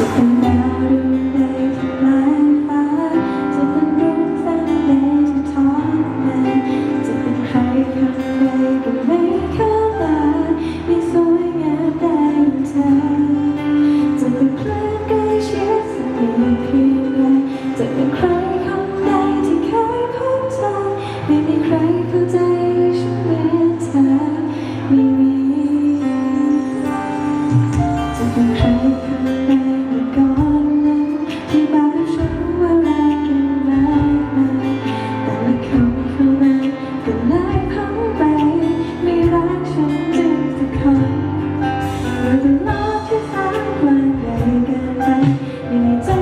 สุดเป็น 你在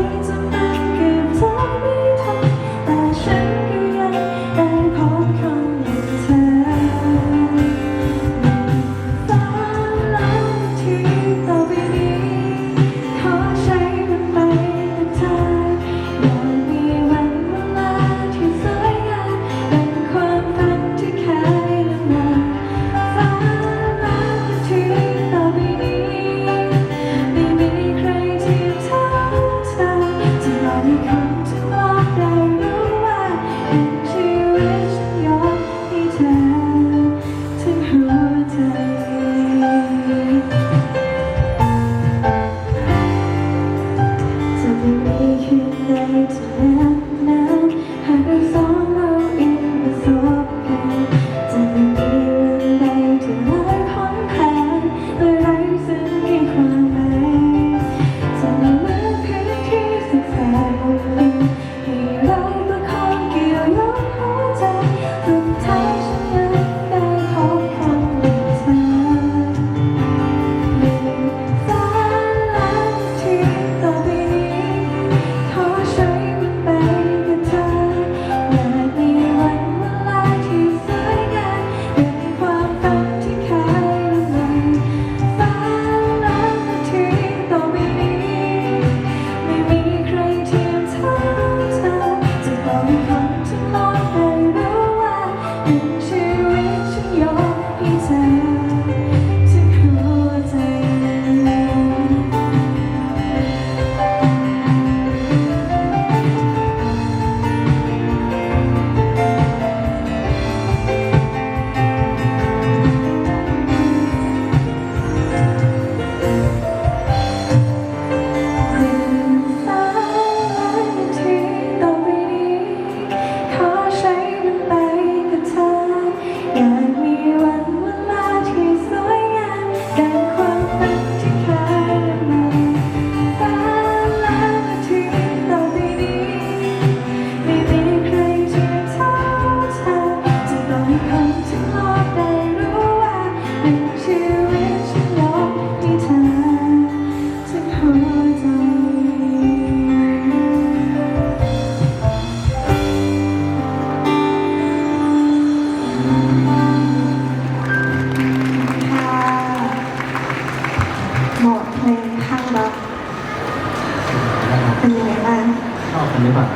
and thought that หมดเพลงข้างรักเป็นยังไงบ้างชอบกันหรือเปล่า